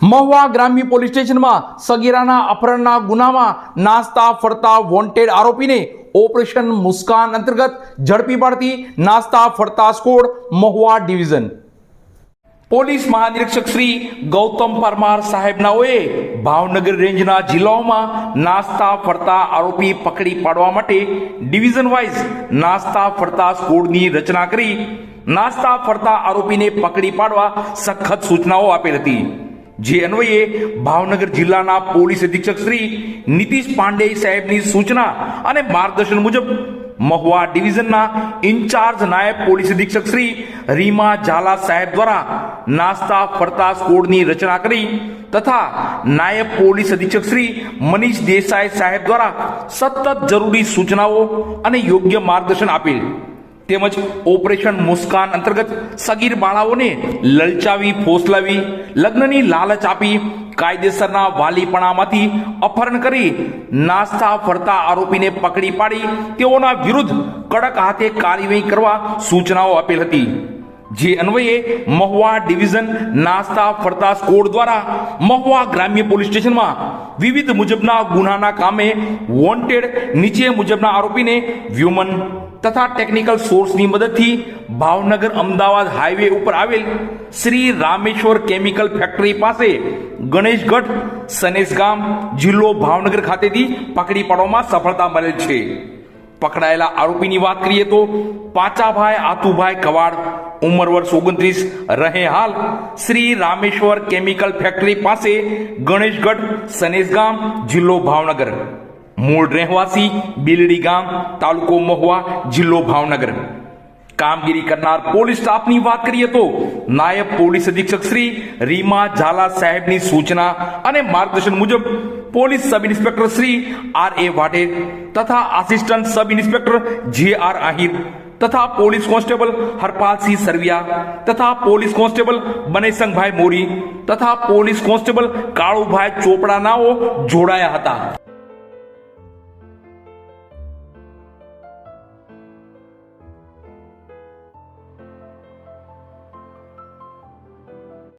મહુવા ગ્રામ્ય પોલીસ સ્ટેશનમાં સગીરાના અપહરણના ગુનામાં નાસ્તા, ફરતા વોન્ટેડ આરોપીને ઓપરેશન મુસ્કાન અંતર્ગત ઝડપી પાડતી નાસ્તા, ફરતા સ્કોડ મહુવા ડિવિઝન. પોલીસ મહાનિરીક્ષક શ્રી ગૌતમ પરમાર સાહેબનાઓએ ભાવનગર રેન્જના જિલ્લાઓમાં નાસ્તા, ફરતા આરોપી પકડી પાડવા માટે ડિવિઝન વાઇઝ નાસ્તા, ફરતા સ્કોડની રચના કરી નાસ્તા, ફરતા આરોપીને પકડી પાડવા સખત સૂચનાઓ આપેલ હતી. જે અન્વયે ભાવનગર જિલ્લાના પોલીસ અધિક્ષક શ્રી નીતિશ પાંડે સાહેબની સૂચના અને માર્ગદર્શન મુજબ મહુવા ડિવિઝનના ઇન્ચાર્જ નાયબ પોલીસ અધિક્ષક શ્રી રીમા ઝાલા સાહેબ દ્વારા નાસ્તા ફરતા સ્કોડની રચના કરી તથા નાયબ પોલીસ અધિક્ષક શ્રી મનીષ દેસાઈ સાહેબ દ્વારા સતત જરૂરી સૂચનાઓ અને યોગ્ય માર્ગદર્શન આપેલ. તેમજ ઓપરેશન મુસ્કાન અંતર્ગત સગીર બાળાઓને લલચાવી, ફોસલાવી, લગ્નની લાલચ આપી, કાયદેસરના વાલીપણામાંથી અપહરણ કરી, નાસ્તા ફરતા આરોપીને પકડી પાડી, તેઓના વિરુદ્ધ કડક હાથે કાર્યવાહી કરવા સૂચનાઓ આપેલ હતી. જે અન્વયે મહુવા ડિવિઝન નાસ્તા ફરતા સ્કોડ દ્વારા મહુવા ગ્રામ્ય પોલીસ સ્ટેશનમાં વિવિધ મુજબના ગુનાના કામે વોન્ટેડ નીચે મુજબના આરોપીને વ્યુમન તથા ટેકનિકલ સોર્સની મદદથી ભાવનગર અમદાવાદ હાઈવે ઉપર આવેલ શ્રી રામેશ્વર કેમિકલ ફેક્ટરી પાસે ગણેશગઢ સનેશ ગામ જિલ્લો ભાવનગર ખાતેથી પકડી પાડવામાં સફળતા મળેલ છે. પકડાયેલા આરોપીની વાત કરીએ તો પાચાભાઈ આતુભાઈ કવાડ ઉંમર વર્ષ ઓગણત્રીસ, રહે હાલ શ્રી રામેશ્વર કેમિકલ ફેક્ટરી પાસે ગણેશગઢ સનેશ ગામ જિલ્લો ભાવનગર. મૂળ રહેવાસી બિલડી ગામ, તાલુકો મહુવા, જિલ્લો ભાવનગર. કામગીરી કરનાર પોલીસ સ્ટાફની વાત કરીએ તો નાયબ પોલીસ અધિક્ષક શ્રી રીમા ઝાલા સાહેબની સૂચના અને માર્ગદર્શન મુજબ police sub inspector Shri R A Vadher તથા assistant sub inspector J R Ahir તથા પોલીસ કોન્સ્ટેબલ હરપાલસિંહ સરવિયા તથા પોલીસ કોન્સ્ટેબલ બનેસંગભાઈ મોરી તથા પોલીસ કોન્સ્ટેબલ કાળુભાઈ ચોપડાનાઓ જોડાયા હતા